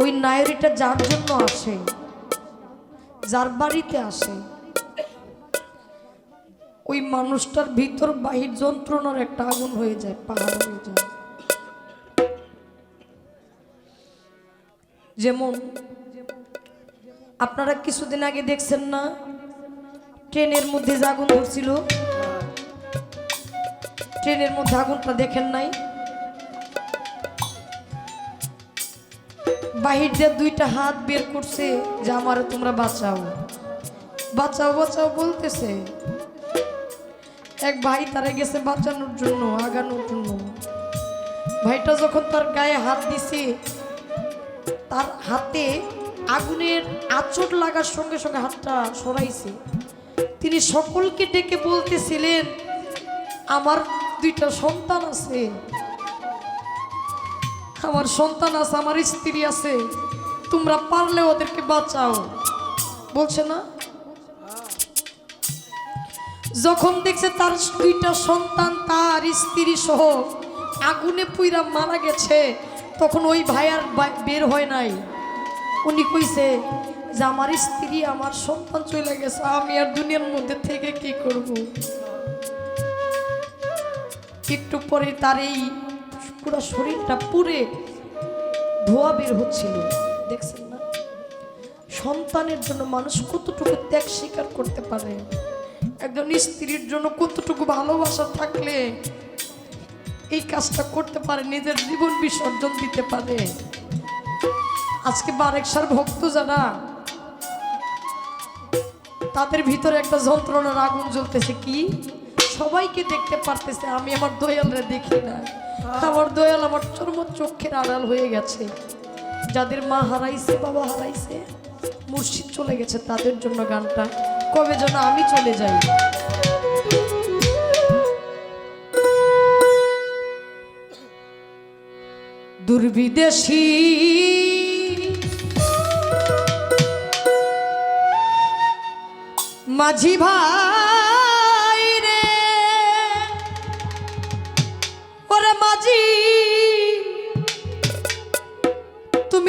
ওই নায়রিটা যার জন্য আসে, যার বাড়িতে আসে, ওই মানুষটার ভিতর বাহির যন্ত্রণার একটা আগুন হয়ে যায়, পাহাড় হয়ে যায়। যেমন, আপনারা কিছুদিন আগে দেখছেন না, ট্রেনের মধ্যে যে আগুন ধরছিল? ট্রেনের মধ্যে আগুনটা দেখেন নাই? বাহির দিয়ে দুইটা হাত বের করছে যে, আমার তোমরা বাঁচাও। বাঁচাও বাঁচাও, বলতেছে। এক ভাই তারা গেছে বাঁচানোর জন্য, আগানোর জন্য। ভাইটা যখন তার গায়ে হাত দিছে, তার হাতে আগুনের আঁচড় লাগার সঙ্গে সঙ্গে হাতটা সরাইছে। তিনি সকলকে ডেকে বলতেছিলেন, আমার দুইটা সন্তান আছে আমার সন্তান আছে, আমার স্ত্রী আছে, তোমরা পারলে ওদেরকে বাঁচাও। বলছে না? যখন দেখছে তার দুইটা সন্তান, তার স্ত্রী সহ আগুনে পুইরা মারা গেছে, তখন ওই ভাই আর বের হয় নাই। উনি কইছে যে, আমার স্ত্রী, আমার সন্তান চলে গেছে, আমি আর দুনিয়ার মধ্যে থেকে কি করব? একটু পরে তার এই পুরো শরীরটা পুরে ধোয়া বের হচ্ছিল। দেখছেন না? সন্তানের জন্য মানুষ কতটুকু ত্যাগ স্বীকার করতে পারে? একজন স্ত্রীর জন্য কতটুকু ভালোবাসা থাকলে এই কাজটা করতে পারে, নিজের জীবন বিসর্জন দিতে পারে? আজকে বারেকসার ভক্ত যারা, তাদের ভিতরে একটা যন্ত্রণার আগুন জ্বলতেছে। কি? সবাইকে দেখতে পারতেছে, আমি আমার দয়ালরে দেখি না। আমার দয়াল আমার চর্ম চোখের আড়াল হয়ে গেছে। যাদের মা হারাইছে, বাবা হারাইছে, মুর্শিদ চলে গেছে, তাদের জন্য গানটা, কবে যেন আমি চলে যাই। দুর্বিদেশী মাঝি ভাই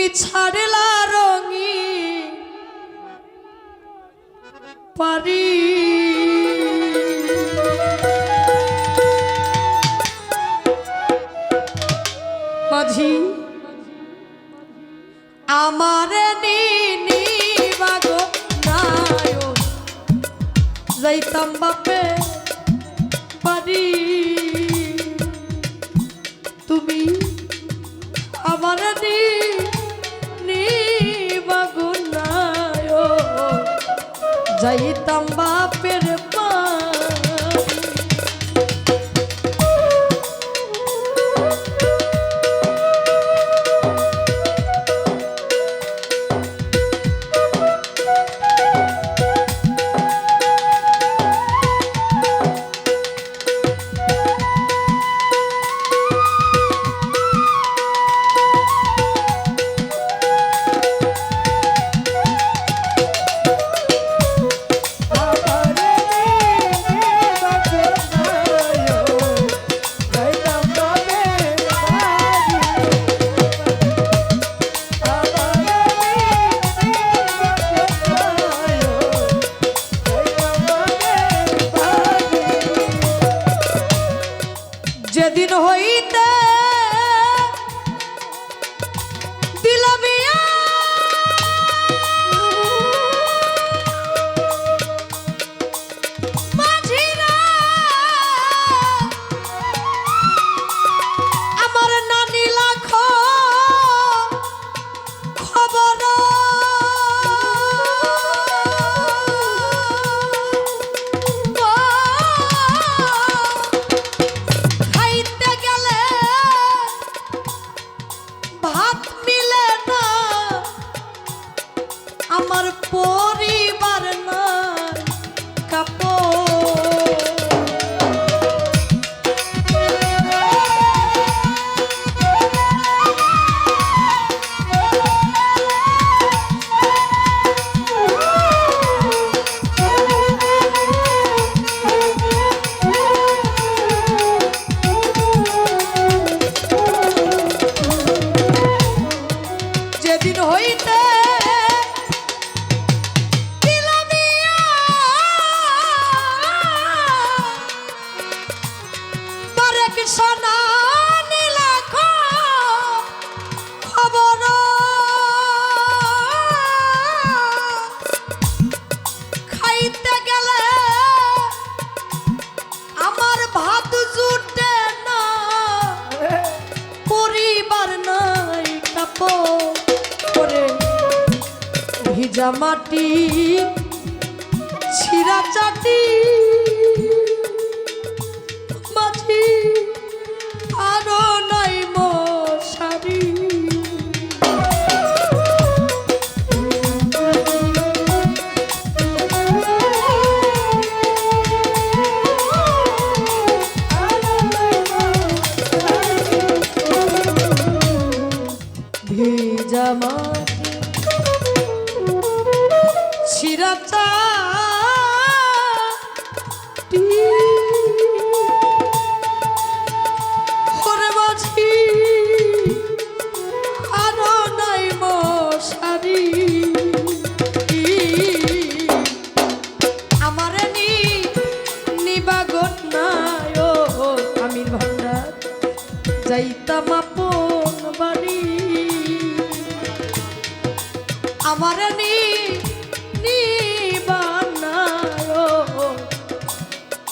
তুমি ছাড়লা রঙি পারি। মাঝি আমারে যাইতাম বাপে পারি। তুমি আমার নি যাইতাম বাপের বাড়ি।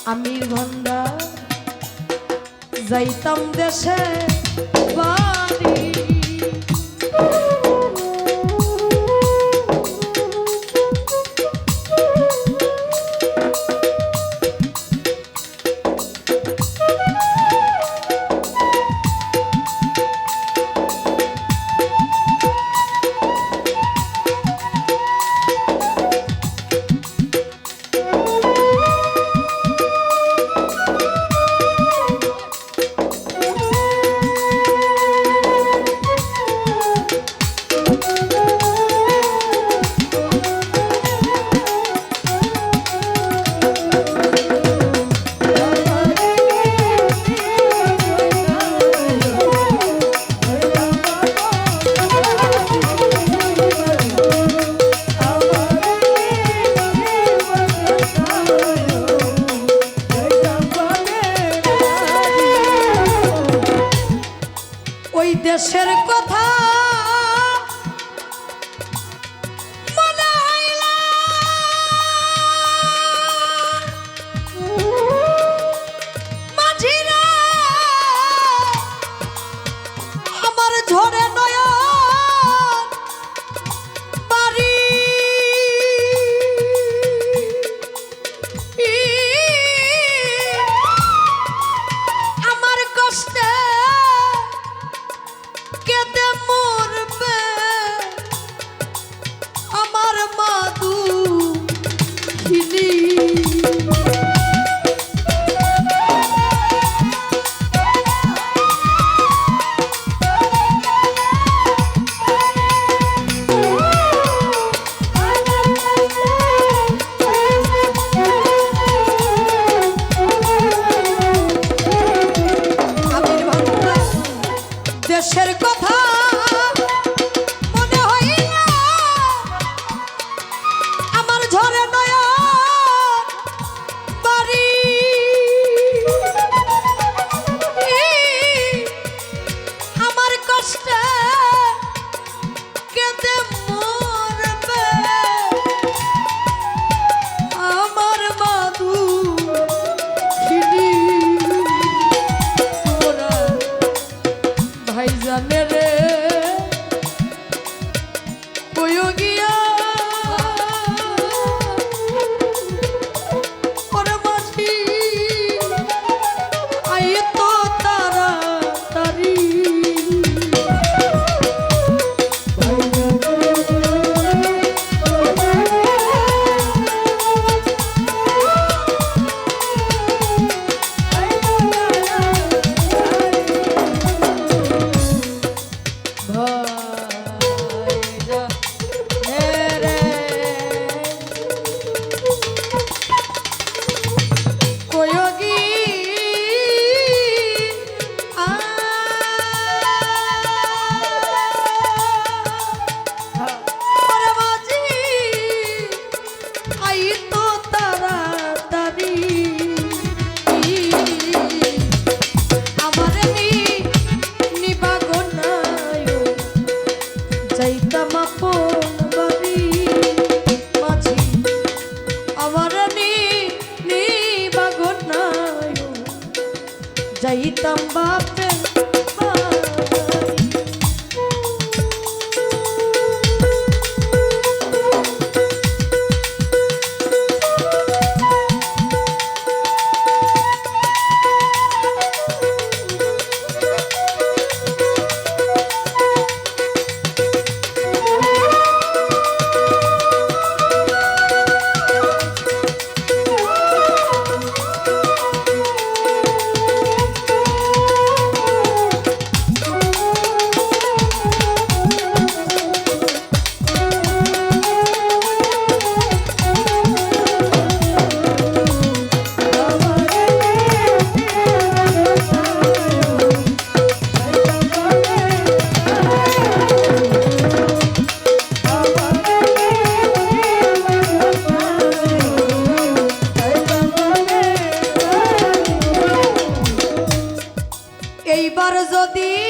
আমির ভণ্ডা যাইতাম দেশে দেশের কথা যদি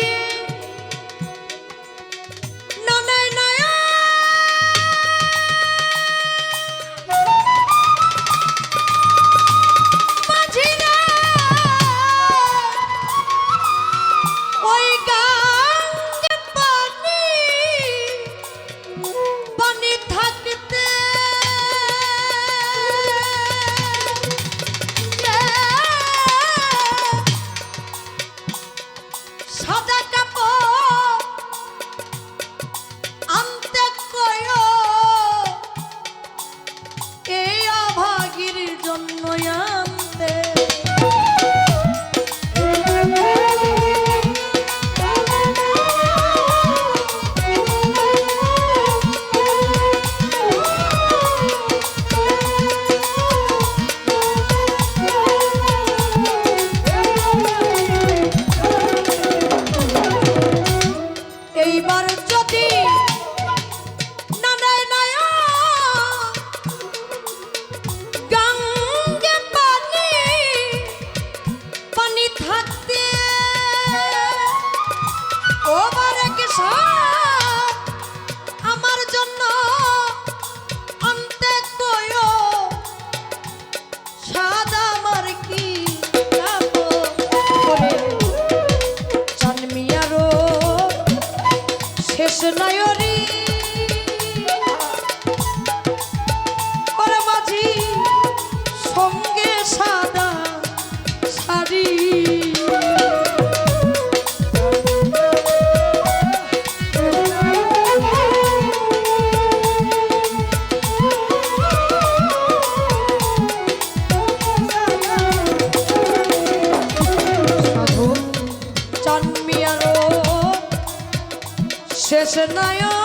শেষ